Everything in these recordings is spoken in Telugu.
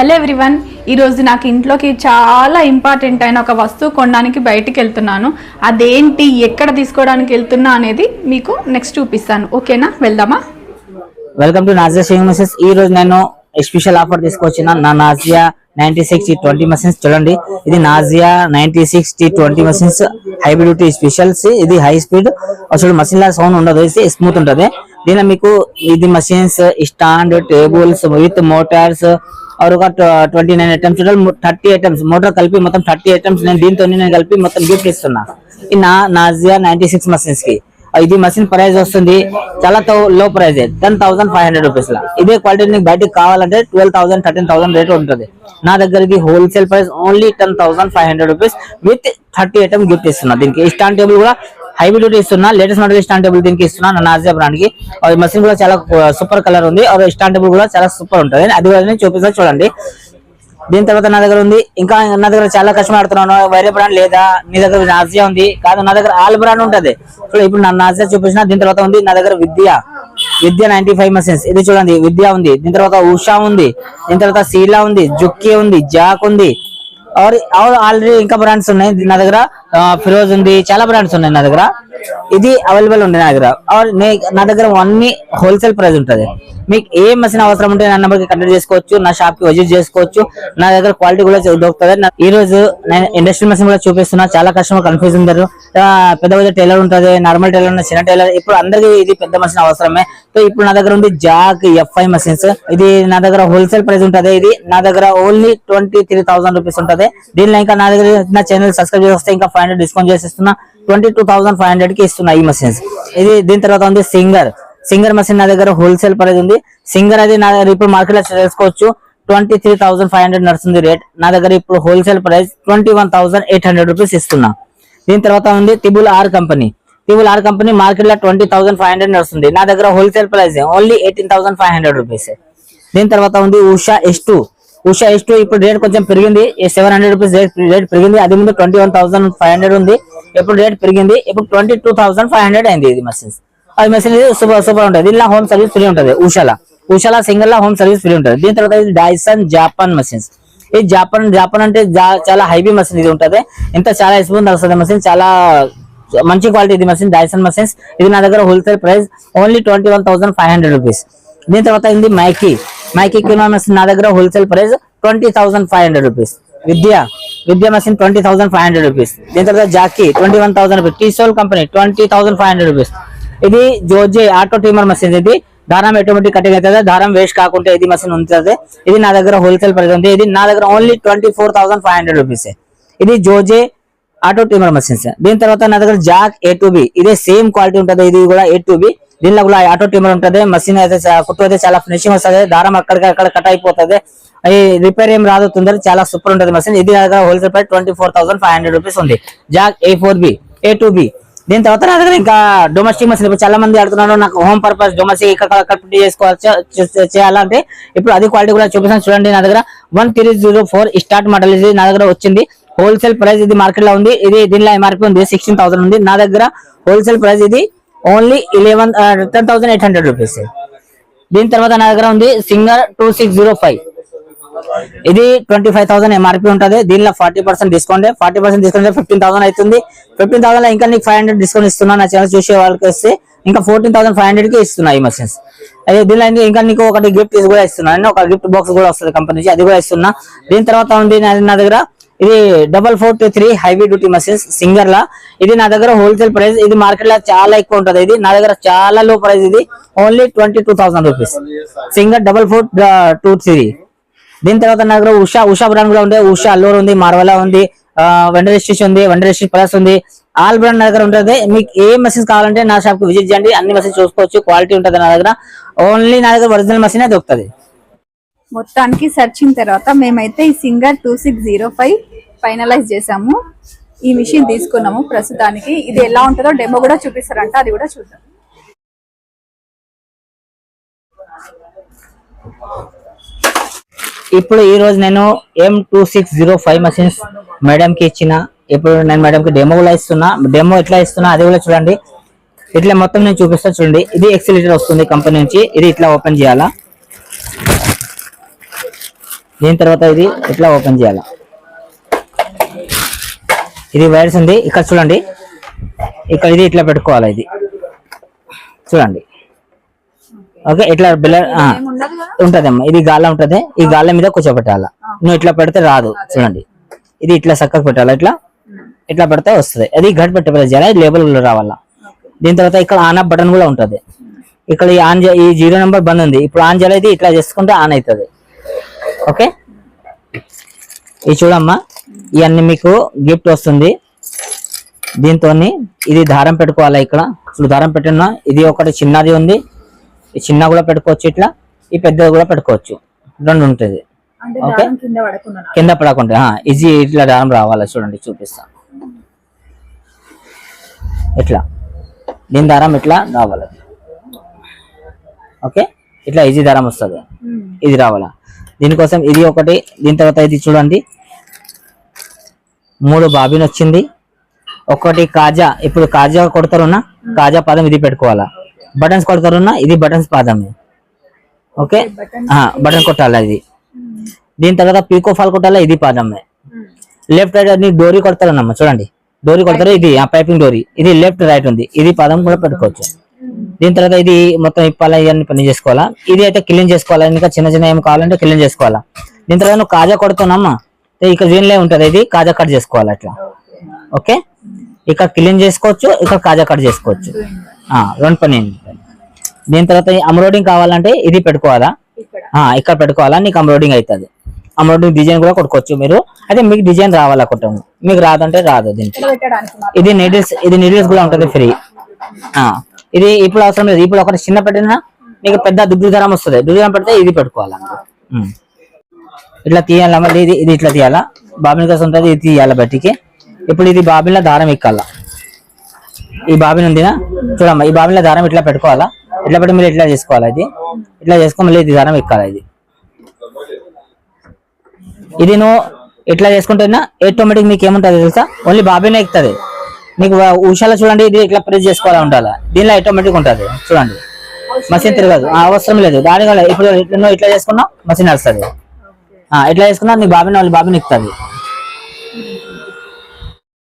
హలో ఎవ్రీవన్ ఈరోజు నాకు ఇంట్లోకి చాలా ఇంపార్టెంట్ అయిన ఒక వస్తువు కొనడానికి బయటికి వెళ్తున్నాను. అదేంటి ఎక్కడ తీసుకోవడానికి వెళ్తున్నా అనేది మీకు నెక్స్ట్ చూపిస్తాను. ఓకేనా? వెళ్దామా? Welcome to Nazia shaving machines ఈ రోజు నేను స్పెషల్ ఆఫర్ తీసుకొచ్చిన నా Nazia ninety six T twenty machines చూడండి ఇది Nazia ninety six T twenty machines hybrid specials ఇది హై స్పీడ్ అసలు మషిన్ లా సౌండ్ ఉండదు. స్మూత్ ఉంటుంది. దీనిలో మీకు ఇది machines stand tables with motors और ఒక twenty nine items thirty items motor కలిపి మొత్తం థర్టీ ఐటమ్స్ నేను దీంతో నేను కలిపి మొత్తం గిఫ్ట్ ఇస్తున్నా. ఈ నా నాజియా నైన్టీ సిక్స్ మషిన్స్కి. ఇది మషిన్ ప్రైస్ వస్తుంది. చాలా low price ten thousand five hundred rupees లా. ఇదే క్వాలిటీ నీకు బయటకు కావాలంటే twelve thousand thirteen thousand rate ఉంటుంది. నా దగ్గరకి wholesale price only ten thousand five hundred rupees with thirty item gift ఇస్తున్నా. దీనికి స్టాండ్ టేబుల్ కూడా హైబ్రిడ్ ఇస్తున్నా లేటెస్ట్ మోడల్ స్టాండ్ టేబుల్ దీనికి ఇస్తున్నా నా నాజియా బ్రాండ్కి అది మషిన్ కూడా చాలా సూపర్ కలర్ ఉంది. అది స్టాండ్ టేబుల్ కూడా చాలా సూపర్ ఉంటుంది. అది కూడా నేను చూపిస్తా చూడండి. దీని తర్వాత నా దగ్గర ఉంది. ఇంకా నా దగ్గర చాలా కష్టం ఆడుతున్నాను వేరే బ్రాండ్ లేదా? నీ దగ్గర నాజియా ఉంది. కాదు నా దగ్గర ఆల్ బ్రాండ్ ఉంటది. సో ఇప్పుడు నా నాజియా చూపించిన దీని తర్వాత ఉంది నా దగ్గర Vidya. Vidya ninety five machines ఇది చూడండి విద్య ఉంది. దీని తర్వాత ఉషా ఉంది. దీని తర్వాత సీలా ఉంది జుక్కి ఉంది జాక్ ఉంది. ఆల్రెడీ ఇంకా బ్రాండ్స్ ఉన్నాయి. నా దగ్గర ఆ, ఫిరోజ్ ఉంది చాలా బ్రాండ్స్ ఉన్నాయి నా దగ్గర. ఇది అవైలబుల్ ఉంది నా దగ్గర. ఆర్ నా దగ్గర అన్ని హోల్సేల్ ప్రైస్ ఉంటుంది. మీకు ఏ మెషిన్ అవసరం ఉంటే నా నెంబర్కి కంటాక్ట్ చేసుకోవచ్చు నా షాప్కి విజిట్ చేసుకోవచ్చు. నా దగ్గర క్వాలిటీ కూడా దొరుకుతుంది. నా- ఈ రోజు నేను ఇండస్ట్రియల్ మెషిన్ కూడా చూపిస్తున్నా. చాలా కస్టమర్ కన్ఫ్యూజ్ ఉంటారు పెద్ద పెద్ద టైలర్ ఉంటుంది నార్మల్ టైలర్ ఉన్న చిన్న టైలర్ ఇప్పుడు అందరికీ ఇది పెద్ద మెషిన్ అవసరమే. సో ఇప్పుడు నా దగ్గర ఉంది జాక్ ఎఫ్ఐ మెషిన్స్ ఇది నా దగ్గర హోల్సేల్ ప్రైస్ ఉంటుంది. ఇది నా దగ్గర only twenty three thousand rupees ఉంటుంది. దీనిలో ఇంకా నా దగ్గర నా ఛానల్ సబ్స్క్రైబ్ చేస్తే ఇంకా ఫైవ్ హండ్రెడ్ డిస్కౌంట్ చేసిస్తున్నా ట్వంటీ టూ థౌసండ్ ఫైవ్ హండ్రెడ్కి ఇస్తున్నాయి ఈ మషిన్స్ ఇది దీని తర్వాత ఉంది సింగర్ సింగర్ మషిన్ నా దగ్గర హోల్సేల్ ప్రైస్ ఉంది. సింగర్ అది నా దగ్గర ఇప్పుడు మార్కెట్లో తెలుసుకోవచ్చు. Twenty three thousand five hundred నడుస్తుంది రేట్ నా దగ్గర ఇప్పుడు wholesale price twenty one thousand eight hundred rupees ఇస్తున్నా. దీని తర్వాత ఉంది triple R company triple R company మార్కెట్లో ట్వంటీ థౌసండ్ ఫైవ్ హండ్రెడ్ నడుస్తుంది. నా దగ్గర wholesale price only eighteen thousand five hundred rupees దీని తర్వాత ఉంది Usha S two Usha S two ఇప్పుడు రేట్ కొంచెం పెరిగింది. Seven hundred rupees rate rate పెరిగింది. అది ముందు twenty one thousand five hundred ఉంది. ఇప్పుడు రేట్ పెరిగింది? ఇప్పుడు twenty two thousand five hundred అయింది ఇది మెషిన్స్ అది మెషిన్ సూపర్ సూపర్ ఉంటుంది. ఇలా హోమ్ సర్వీస్ ఫ్రీ ఉంటుంది. ఉషాల. ఉషాల సింగిల్ లా హోమ్ సర్వీస్ ఫ్రీ ఉంటుంది. దీని తర్వాత ఇది డైసన్ జాపాన్ మెషిన్స్ ఈ జాపాన్ జాపాన్ అంటే చాలా హైవీ మెషిన్ ఇది ఉంటుంది. ఇంత చాలా ఎక్స్పీరియన్స్ వస్తుంది మెషిన్ చాలా మంచి క్వాలిటీ ఇది మెషిన్ డైసన్ మెషిన్స్ ఇది నా దగ్గర wholesale price only twenty one thousand five hundred rupees దీని తర్వాత ఇది మైకీ మైకీ కిలో మెషిన్ నా దగ్గర wholesale price twenty thousand five hundred rupees Vidya. Vidya machine twenty thousand five hundred rupees. దీని తర్వాత జాకీ twenty one thousand rupees. టీసోల్ company twenty thousand five hundred rupees. ఇది జోజే ఆటో టీమర్ మెషిన్ ఇది. దారం ఎటువంటి కటింగ్ అవుతుంది దారం వేస్ట్ కాకుండా ఇది మెషిన్ ఉంటుంది ఇది నా దగ్గర హోల్సేల్ ప్రైస్ ఉంది. ఇది నా దగ్గర only twenty four thousand five hundred rupees ఇది జోజే ఆటో టీమర్ మెషిన్స్ దీని తర్వాత నా దగ్గర జాక్ ఏ టు బి ఇదే సేమ్ క్వాలిటీ ఉంటుంది. ఇది కూడా ఏ టు బి దీనిలో కూడా ఆటో టీమర్ ఉంటుంది. మెషిన్ అయితే కుట్టు అయితే చాలా ఫినిషింగ్ వస్తుంది. దారం అక్కడికి అక్కడ కట్ అయిపోతుంది. రిపేర్ ఏం రాదు తొందర చాలా సూపర్ ఉంటుంది మసీన్ ఇది నా దగ్గర wholesale price twenty four thousand five hundred rupees ఉంది. Jack A four B A two B దీని తర్వాత నా దగ్గర ఇంకా డొమెస్టిక్ మసీన్ ఇప్పుడు చాలా మంది అడుగుతున్నారు నాకు హోమ్ పర్పస్ డొమెస్టిక్ ఇక్కడ చేసుకోవచ్చు చేయాలంటే ఇప్పుడు అది క్వాలిటీ కూడా చూపిస్తాను చూడండి నా దగ్గర one three zero four start model ఇది నా దగ్గర వచ్చింది. హోల్సేల్ ప్రైస్ ఇది మార్కెట్లో ఉంది. ఇది దీనిలో ఎంఆర్పి ఉంది సిక్స్టీన్ థౌసండ్ ఉంది. నా దగ్గర హోల్సేల్ ప్రైస్ ఇది only eleven ten thousand eight hundred rupees దీని తర్వాత నా దగ్గర ఉంది Singer two six zero five ఇది ట్వంటీ ఫైవ్ థౌసండ్ ఎంఆర్పి ఉంటుంది. దీనిలో forty percent discount forty percent discount fifteen thousand అవుతుంది. ఫిఫ్టీన్ థౌసండ్ ఇంకా నీకు ఫైవ్ హండ్రెడ్ డిస్కౌంట్ ఇస్తున్నా. నా ఛానల్ చూసే వాళ్ళకి వస్తే ఇంకా ఫోర్టీన్ థౌసండ్ ఫైవ్ హండ్రెడ్కి ఇస్తున్నా ఈ మషిన్స్ అదే దీనిలో ఇంకా- ఇంకా నీకు ఒకటి గిఫ్ట్ కూడా ఇస్తున్నాను ఒక గిఫ్ట్ బాక్స్ కూడా వస్తుంది కంపెనీ నుంచి. అది కూడా ఇస్తున్నా. దీని తర్వాత ఉంది నా నా దగ్గర ఇది double four two three heavy duty machines Singer లా. ఇది నా దగ్గర హోల్సేల్ ప్రైస్ ఇది మార్కెట్లో చాలా ఎక్కువ ఉంటది. ఇది నా దగ్గర చాలా లో ప్రైస్ ఇది. Only twenty two thousand rupees Singer double four two three. దీని తర్వాత నా దగ్గర ఉషా ఉషా బ్రాండ్ కూడా ఉంది. ఉషా అల్లూరు ఉంది మార్వలా ఉంది వెండర్ స్టేషన్ ఉంది వెండర్ స్టిచ్ ప్లస్ ఉంది. ఆల్ బ్రాండ్ నా దగ్గర ఉంటుంది. మీకు ఏ మెషిన్స్ కావాలంటే నా షాప్కి విజిట్ చేయండి. అన్ని మెషిన్స్ చూసుకోవచ్చు. క్వాలిటీ ఉంటుంది నా దగ్గర. ఓన్లీ నా దగ్గర ఒరిజినల్ మెషిన్ దొరుకుతుంది. మొత్తానికి సర్చింగ్ తర్వాత మేమైతే ఈ Singer two six zero five finalize చేసాము. ఈ మిషన్ తీసుకున్నాము ప్రస్తుతానికి. ఇది ఎలా ఉంటుందో డెమో కూడా చూపిస్తారంట. అది కూడా చూద్దాం. ఇప్పుడు ఈ రోజు నేను M two six zero five machines madam కి ఇచ్చిన. ఇప్పుడు నేను మేడం కి డెమో కూడా ఇస్తున్నా. డెమో ఎట్లా ఇస్తున్నా అది కూడా చూడండి. ఇట్లా మొత్తం నేను చూపిస్తా చూడండి. ఇది ఎక్సిలేటర్ వస్తుంది కంపెనీ నుంచి. ఇది ఇట్లా ఓపెన్ చేయాలా? దీని తర్వాత ఇది ఇట్లా ఓపెన్ చేయాలా? ఇది వైర్స్ ఉంది. ఇక్కడ చూడండి. ఇక్కడ ఇది ఇట్లా పెట్టుకోవాలి ఇది? చూడండి. ఓకే ఇట్లా కదా. ఉంటదమ్మా. ఇది గాల్ల ఉంటది. ఈ గాల్ల మీద కూర్చోబెట్టాల. నువ్వు ఇట్లా పెడితే రాదు చూడండి. ఇది ఇట్లా చక్కగా పెట్టాలి ఇట్లా? ఇట్లా పెడితే వస్తుంది. అది గట్ పెట్టి ప్రెస్ చేయాలి? లేబుల్ రావాలా? దీని తర్వాత ఇక్కడ ఆన్ ఆఫ్ బటన్ కూడా ఉంటది. ఇక్కడ ఈ ఆన్ ఈ జీరో నెంబర్ బంద్ ఉంది. ఇప్పుడు ఆన్ చేయాలి ఇది ఇట్లా చేసుకుంటే ఆన్ అవుతుంది ఓకే? ఇది చూడమ్మా. ఇవన్నీ మీకు గిఫ్ట్ వస్తుంది. దీంతో ఇది దారం పెట్టుకోవాలా ఇక్కడ? ఇప్పుడు దారం పెట్టిన ఇది ఒకటి చిన్నది ఉంది. ఈ చిన్న కూడా పెట్టుకోవచ్చు ఇట్లా ఈ పెద్దది కూడా పెట్టుకోవచ్చు. రెండు ఉంటుంది. ఓకే. కింద పడకుండా ఈజీ ఇట్లా దారం రావాలా చూడండి చూపిస్తా. ఇట్లా. దీని దారం ఇట్లా రావాలి. ఓకే? ఇట్లా ఈజీ దారం వస్తుంది. ఇది రావాలా? దీనికోసం ఇది ఒకటి దీని తర్వాత ఇది చూడండి. మూడు బాబిన్ వచ్చింది. ఒకటి కాజా ఇప్పుడు కాజా కొడతారున్నా కాజా పాదం ఇది పెట్టుకోవాలా? బటన్స్ కొడతారున్నా ఇది బటన్స్ పాదమే. ఓకే? బటన్ కొట్టాలా ఇది? దీని తర్వాత పీకో ఫాల్ కొట్టాలా? ఇది పాదమే. లెఫ్ట్ రైట్ అని డోరీ కొడతారన్నమ్మ చూడండి. డోరీ కొడతారు ఇది పైపింగ్ డోరీ. ఇది లెఫ్ట్ రైట్ ఉంది. ఇది పాదం కూడా పెట్టుకోవచ్చు. దీని తర్వాత ఇది మొత్తం ఇప్పాలా ఇవన్నీ పని చేసుకోవాలా? ఇది అయితే క్లీన్ చేసుకోవాలా? ఇంకా చిన్న చిన్న ఏం కావాలంటే క్లీన్ చేసుకోవాలా? దీని తర్వాత నువ్వు కాజా కొడుతున్నామ్మా ఇక్కడ దీనిలో ఉంటది ఇది కాజా కట్ చేసుకోవాలి అట్లా. ఓకే. ఇక్కడ క్లీన్ చేసుకోవచ్చు ఇక్కడ కాజా కట్ చేసుకోవచ్చు. ఆ, రెండు పని దీని తర్వాత అమ్రోడింగ్ కావాలంటే ఇది పెట్టుకోవాలా? ఇక్కడ. పెట్టుకోవాలా? నీకు అమ్రోడింగ్ అవుతుంది అమ్రోడింగ్ డిజైన్ కూడా కొట్టుకోవచ్చు మీరు. అయితే మీకు డిజైన్ రావాలా కొట్టము మీకు రాదంటే రాదు దీనికి. ఇది నీడిల్స్ ఇది నీడిల్స్ కూడా ఉంటది ఫ్రీ ఆ ఇది ఇప్పుడు అవసరం లేదు. ఇప్పుడు ఒకటి చిన్న పెట్టినా నీకు పెద్ద దుడ్డు దారం వస్తుంది. దుడ్డు దారం పెడితే ఇది పెట్టుకోవాలా. ఇట్లా తీయాలా? మళ్ళీ ఇది ఇది ఇట్లా తీయాలా? బాబిన్ కోసం ఉంటుంది ఇది తీయాలా బయటికి? ఇప్పుడు ఇది బాబిన్లో దారం ఎక్కాలా? ఈ బాబిన్ ఉందినా? చూడమ్మా ఈ బాబిన్లో దారం ఇట్లా పెట్టుకోవాలా? ఇట్లా పెట్టి మీరు ఇట్లా చేసుకోవాలా ఇది? ఇట్లా చేసుకో మళ్ళీ ఇది దారం ఎక్కాలా ఇది? ఇది నువ్వు ఇట్లా చేసుకుంటున్నా? ఆటోమేటిక్ మీకు ఏముంటుంది తెలుసా? ఓన్లీ బాబీనే ఎక్కుతుంది. మీకు వా- ఉషాలో చూడండి ఇది ఇట్లా ప్రెస్ చేసుకోవాలా ఉండాలా? దీనిలో ఆటోమేటిక్ ఉంటుంది చూడండి. మషిన్ తిరగదు. ఆ, అవసరం లేదు. దాని వల్ల ఇప్పుడు ఇట్లా నువ్వు ఇట్లా చేసుకున్నావు మసీన్ నడుస్తుంది. ఇట్లా చేసుకున్నా నీ బాబీని వాళ్ళు బాబీని ఎక్కుతుంది.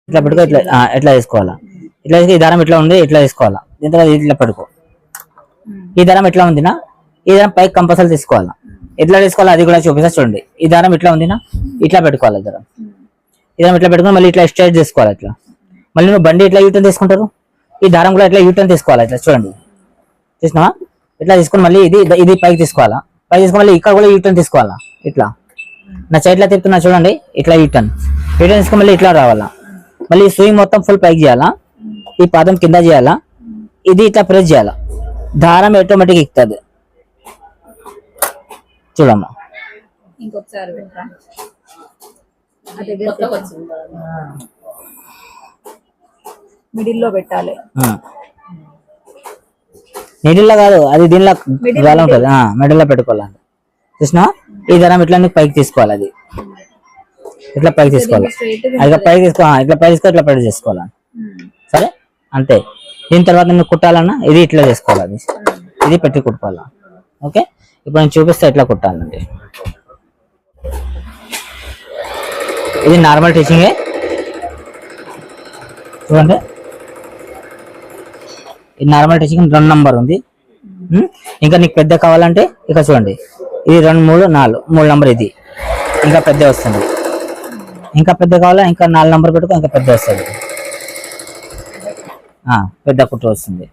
ఇట్లా పెట్టుకో ఇట్లా ఎట్లా చేసుకోవాలా? ఇట్లా ఈ దారం ఇట్లా ఉంది? ఇట్లా వేసుకోవాలా దీని తర్వాత ఇట్లా పెట్టుకో ఈ దారం ఎట్లా ఉందినా? ఈ దారం పైకి కంపల్సరీ తీసుకోవాలా. ఎట్లా తీసుకోవాలా అది కూడా చూపిస్తా చూడండి. ఈ దారం ఇట్లా ఉందినా? ఇట్లా పెట్టుకోవాలి దారం. ఈ దారం ఇట్లా పెట్టుకుని మళ్ళీ ఇట్లా స్ట్రైట్ తీసుకోవాలి ఇట్లా మళ్ళీ నువ్వు బండి ఇట్లా యూటర్న్ తీసుకుంటారు? ఈ దారం కూడా ఇట్లా యూటర్న్ తీసుకోవాలి ఇట్లా చూడండి. చూసినావా ఇట్లా తీసుకుని మళ్ళీ ఇది ఇది పైకి తీసుకోవాలా? పైకి తీసుకుని మళ్ళీ ఇక్కడ కూడా యూటర్న్ తీసుకోవాలా? ఇట్లా. నా చేతిలో తిప్పుతున్నా చూడండి. ఇట్లా యూటర్న్ యూటర్న్ తీసుకుని మళ్ళీ ఇట్లా రావాలా. మళ్ళీ స్వింగ్ మొత్తం ఫుల్ పైకి చేయాలా? ఈ పాదం కింద చేయాలా? ఇది ఇట్లా ప్రెస్ చేయాలా? దారం ఆటోమేటిక్ ఎక్కుతుంది. చూడమ్మా. ఇంకొకసారి పెట్టరా ఆ దగ్గర మిడిల్లో పెట్టాలి. నీటిల్లో కాదు అది దీనిలో గాలి ఉంటుంది. మెడల్లో పెట్టుకోవాలి చూసినా? ఈ దారం ఇట్లా నీకు పైకి తీసుకోవాలి అది. ఇట్లా పైకి తీసుకోవాలి. అది పైకి తీసుకో ఆ, ఇట్లా పైకి తీసుకో ఇట్లా పైకి చేసుకోవాలి సరే అంతే. దీని తర్వాత నువ్వు కుట్టాలన్నా ఇది ఇట్లా చేసుకోవాలి అది. ఇది పెట్టి కుట్టుకోవాలా ఓకే? ఇప్పుడు నేను చూపిస్తే ఎట్లా కుట్టాలండి ఇది నార్మల్ టీచింగే చూడండి. ఇది నార్మల్ టీచింగ్ రెండు నంబర్ ఉంది. ఇంకా నీకు పెద్ద కావాలంటే ఇక చూడండి. ఇది రెండు మూడు నాలుగు. మూడు నంబర్ ఇది. ఇంకా పెద్ద వస్తుంది. ఇంకా పెద్ద కావాలా? ఇంకా నాలుగు నంబర్ పెట్టుకో ఇంకా పెద్ద వస్తుంది. పెద్ద కుట్ర వస్తుంది.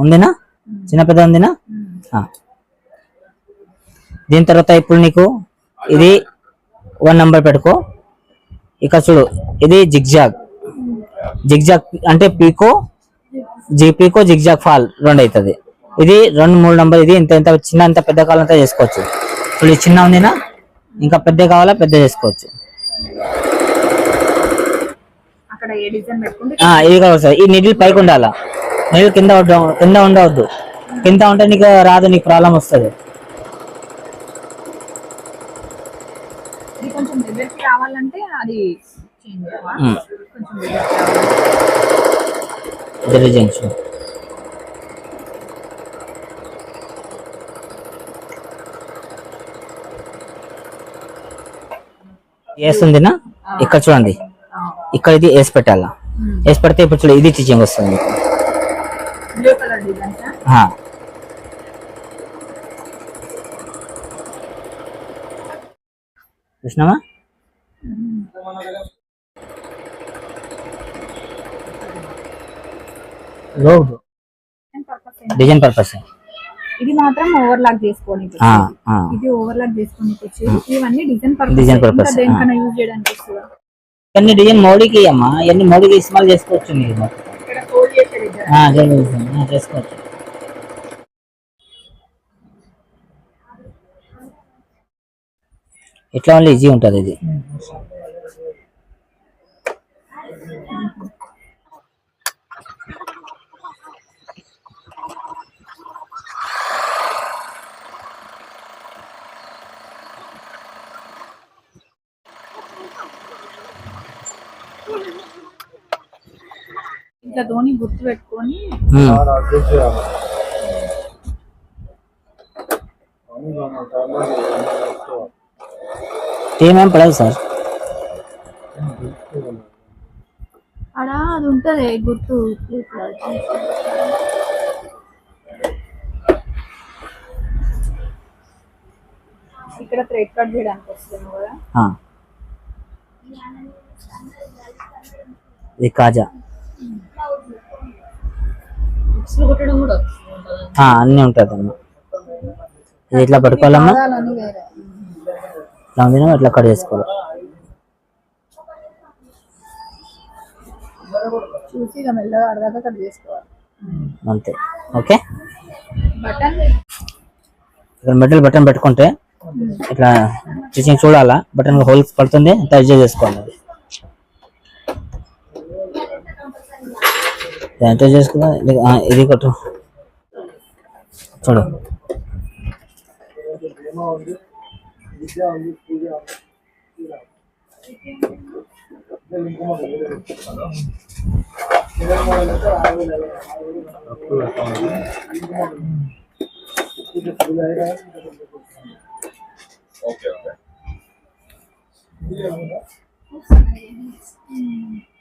ఉందినా? చిన్న పెద్ద ఉందినా? దీని తర్వాత ఇప్పుడు నీకు ఇది వన్ నంబర్ పెట్టుకో. ఇక్కడ చూడు ఇది జిగ్జాగ్. జిగ్జాగ్ అంటే పీకో జి పీకో జిగ్జాగ్ ఫాల్ రెండు అవుతుంది ఇది రెండు మూడు నంబర్ ఇది ఇంత ఇంత చిన్న ఇంత పెద్ద కావాలంతా చేసుకోవచ్చు. ఇప్పుడు చిన్న ఉందినా? ఇంకా పెద్ద కావాలా? పెద్ద చేసుకోవచ్చు. అక్కడ ఏ డిజైన్ పెట్టుకుంటే ఇవి కావాలి సార్. ఈ నీళ్ళు పైకి ఉండాలా? నీళ్ళు కింద కింద ఉండవద్దు. కింద ఉంటే నీకు రాదు నీకు ప్రాబ్లం వస్తుంది. వేస్తుందినా ఇక్కడ చూడండి. ఇక్కడ ఇది వేసి పెట్టాలా? వేసి పెడితే ఇప్పుడు చూడు ఇది టీచింగ్ వస్తుంది. కలర్ డిజైన్ డిజైన్ పర్పస్ ఇది మాత్రం ఓవర్లాక్ చేసుకోండి ఇది ఓవర్లాక్ వచ్చేది. ఇవన్నీ డిజైన్ పర్పస్ purpose, దేనికన్నా యూజ్ చేయడానికి ఇవన్నీ డిజైన్ మోడీకి అమ్మా. ఇవన్నీ మోడీకి ఇస్మాల్ చేసుకోవచ్చు మీరు. చేసుకోవచ్చు. ఇట్లా వల్ల ఈజీ ఉంటుంది ఇది. ఇట్లా ధోని గుర్తు పెట్టుకొని ఉమ్. టీం ఏం పడదు సార్. ఆడ అది ఉంటది గుర్తు. ఇక్కడ థ్రెడ్ కట్ చేయడానికి వస్తుంది కదా. ఇది కాజా. అన్నీ ఉంటుంది అమ్మా ఇది ఇట్లా పట్టుకోవాలమ్మా ఇట్లా ఉంది ఇట్లా కట్ చేసుకోవాలి? అంతే. ఓకే? బటన్ ఇక్కడ మెటల్ బటన్ పెట్టుకుంటే ఇట్లా స్టిచింగ్ చూడాలా? బటన్ హోల్స్ పడుతుంది అంత అడ్జస్ట్ చేసుకోవాలి. దాంతో చేసుకుందాం చేసుకున్నా ఇది- ఆ, ఇది కొట్టు. చూడు.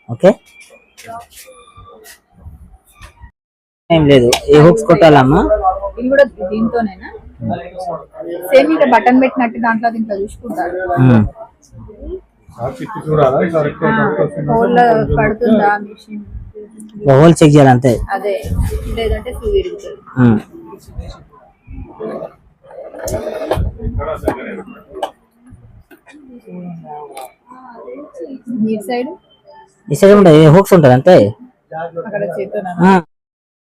ఓకే. ఏం లేదు. ఏ హుక్స్ కొట్టాలమ్మా. ఇది కూడా దీంతోనేనా? సేమ్ ఇక బటన్ పెట్టినట్టు దాంట్లో దీంట్లో చూసుకుంటారు. హోల్ పడుతుందా మిషన్ ఒక హోల్ చెక్ చేయాలి అంతే. అదే. లేదంటే సూ విరుగుతుంది ఉమ్. మీ సైడ్? ఈ సైడ్ ఉంటుంది హుక్స్ ఉంటుంది అంతే. అక్కడ చేతున్నా ఆ.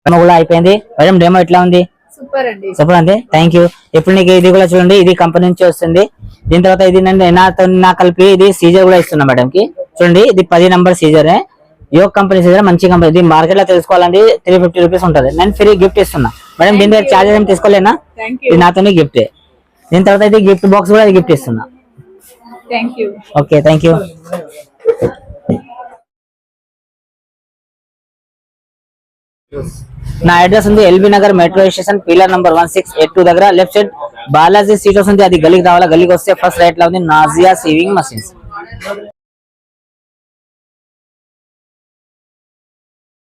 డెమో కూడా అయిపోయింది. మేడం డెమో ఎట్లా ఉంది? సూపర్ అండి. సూపర్ అండి. థ్యాంక్ యూ ఇప్పుడు నీకు ఇది కూడా చూడండి. ఇది కంపెనీ నుంచి వస్తుంది. దీని తర్వాత ఇది నేను నాతో నా కలిపి ఇది సీజర్ కూడా ఇస్తున్నా మేడం కి. చూడండి ఇది పది నంబర్ సీజర్ యోగ్ కంపెనీ సీజర్ మంచి కంపెనీ ఇది మార్కెట్లో తెలుసుకోవాలండి. త్రీ ఫిఫ్టీ రూపీస్ ఉంటుంది. నేను ఫ్రీ గిఫ్ట్ ఇస్తున్నా. మేడం దీని దగ్గర చార్జెస్ ఏం తీసుకోలేనా? ఇది నాతోనే గిఫ్ట్ దీని తర్వాత ఇది గిఫ్ట్ బాక్స్ కూడా గిఫ్ట్ ఇస్తున్నా. Thank you okay thank you నా అడ్రస్ ఉంది LB Nagar metro station pillar number one six eight two దగ్గర. లెఫ్ట్ సైడ్ బాలాజీ సీట్ వస్తుంది అది గలీకి రావాలా? గలీకి వస్తే ఫస్ట్ రైట్లో ఉంది నాజియా సేవింగ్ మసీన్స్